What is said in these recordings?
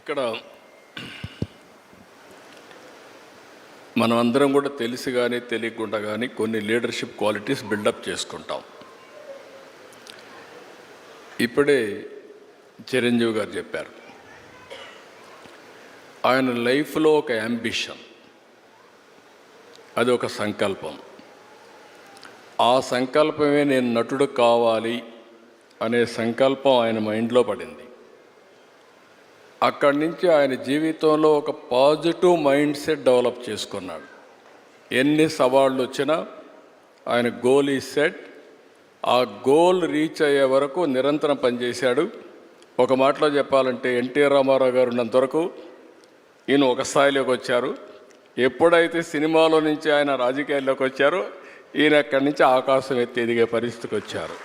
ఇక్కడ మనం అందరం కూడా తెలిసి కానీ తెలియకుండా కానీ కొన్ని లీడర్షిప్ క్వాలిటీస్ బిల్డప్ చేసుకుంటాం. ఇప్పుడే చిరంజీవి గారు చెప్పారు. ఆయన లైఫ్లో ఒక అంబిషన్. అది ఒక సంకల్పం. ఆ సంకల్పమే నేను నటుడు కావాలి అనే సంకల్పం ఆయన మైండ్లో పడింది. అక్కడి నుంచి ఆయన జీవితంలో ఒక పాజిటివ్ మైండ్ సెట్ డెవలప్ చేసుకున్నాడు. ఎన్ని సవాళ్ళు వచ్చినా ఆయన గోల్ ఈ సెట్ ఆ గోల్ రీచ్ అయ్యే వరకు నిరంతరం పనిచేశాడు. ఒక మాటలో చెప్పాలంటే ఎన్టీఆర్ రామారావు గారు ఉన్నంత వరకు ఈయన ఒక స్థాయిలోకి వచ్చారు. ఎప్పుడైతే సినిమాలో నుంచి ఆయన రాజకీయాల్లోకి వచ్చారో ఈయన అక్కడి నుంచి ఆకాశం ఎత్తి ఎదిగే పరిస్థితికి వచ్చారు.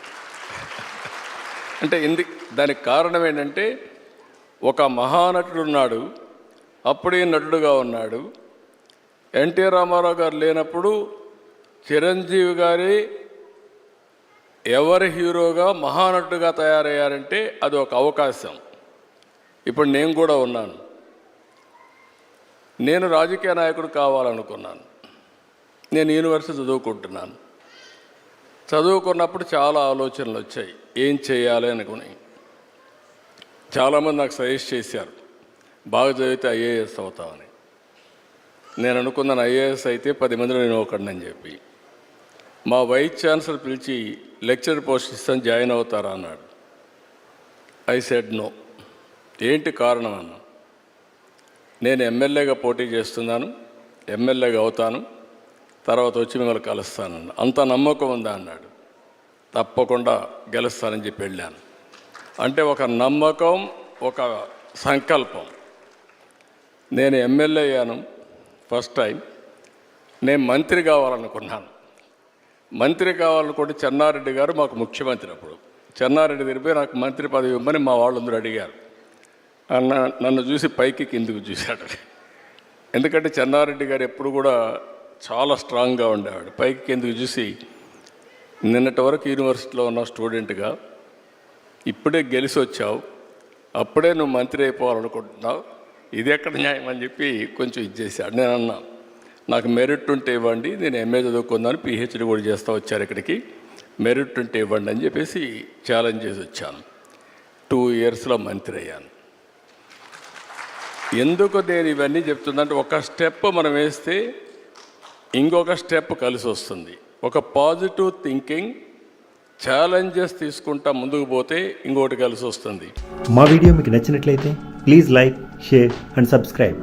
అంటే ఇంది దానికి కారణం ఏంటంటే ఒక మహానటుడు ఉన్నాడు అప్పుడే నటుడుగా ఉన్నాడు. ఎన్టీ రామారావు గారు లేనప్పుడు చిరంజీవి గారి ఎవరి హీరోగా మహానటుడుగా తయారయ్యారంటే అది ఒక అవకాశం. ఇప్పుడు నేను కూడా ఉన్నాను. నేను రాజకీయ నాయకుడు కావాలనుకున్నాను. నేను యూనివర్సిటీ చదువుకుంటున్నాను. చదువుకున్నప్పుడు చాలా ఆలోచనలు వచ్చాయి. ఏం చేయాలి అనుకుని. చాలామంది నాకు సజెస్ట్ చేశారు బాగా చదివితే ఐఏఎస్ అవుతామని నేను అనుకున్నాను ఐఏఎస్ అయితే పది మందిలో నేను ఒకడినని చెప్పి. మా వైస్ ఛాన్సలర్ పిలిచి లెక్చర్ పోస్ట్ ఇస్తాను జాయిన్ అవుతారా? అన్నాడు. I said no. ఏంటి కారణం? అన్న. నేను ఎమ్మెల్యేగా పోటీ చేస్తున్నాను ఎమ్మెల్యేగా అవుతాను తర్వాత వచ్చి మిమ్మల్ని కలుస్తానన్న అంత నమ్మకం ఉందా? అన్నాడు. తప్పకుండా గెలుస్తానని చెప్పి వెళ్ళాను. అంటే ఒక నమ్మకం ఒక సంకల్పం. నేను ఎమ్మెల్యే అయ్యాను ఫస్ట్ టైం. నేను మంత్రి కావాలనుకున్నాను. మంత్రి కావాలనుకుంటే చెన్నారెడ్డి గారు మాకు ముఖ్యమంత్రి అప్పుడు. చెన్నారెడ్డి తిరిగిపోయి నాకు మంత్రి పదవి ఇవ్వమని మా వాళ్ళందరూ అడిగారు. అన్న నన్ను చూసి పైకి కిందికి చూశాడు. ఎందుకంటే చెన్నారెడ్డి గారు ఎప్పుడు కూడా చాలా స్ట్రాంగ్గా ఉండేవాడు. పైకి కిందికి చూసి నిన్నటి వరకు యూనివర్సిటీలో ఉన్న స్టూడెంట్గా ఇప్పుడే గెలిచి వచ్చావు. అప్పుడే నువ్వు మంత్రి అయిపోవాలనుకుంటున్నావు. ఇది ఎక్కడ న్యాయం అని చెప్పి కొంచెం ఇది చేశాడు. నేను అన్నా నాకు మెరిట్ ఉంటే ఇవ్వండి నేను ఎంఏ చదువుకున్నాను పిహెచ్డి కూడా చేస్తూ వచ్చారు ఇక్కడికి. మెరిట్ ఉంటే ఇవ్వండి అని చెప్పేసి ఛాలెంజ్ చేసి వచ్చాను. టూ ఇయర్స్లో మంత్రి అయ్యాను. ఎందుకు నేను ఇవన్నీ చెప్తుందంటే ఒక స్టెప్ మనం వేస్తే ఇంకొక స్టెప్ కలిసి వస్తుంది. ఒక పాజిటివ్ థింకింగ్ ఛాలెంజెస్ తీసుకుంటా ముందుకు పోతే ఇంకోటి కలిసి వస్తుంది. మా వీడియో మీకు నచ్చినట్లయితే please like share and subscribe.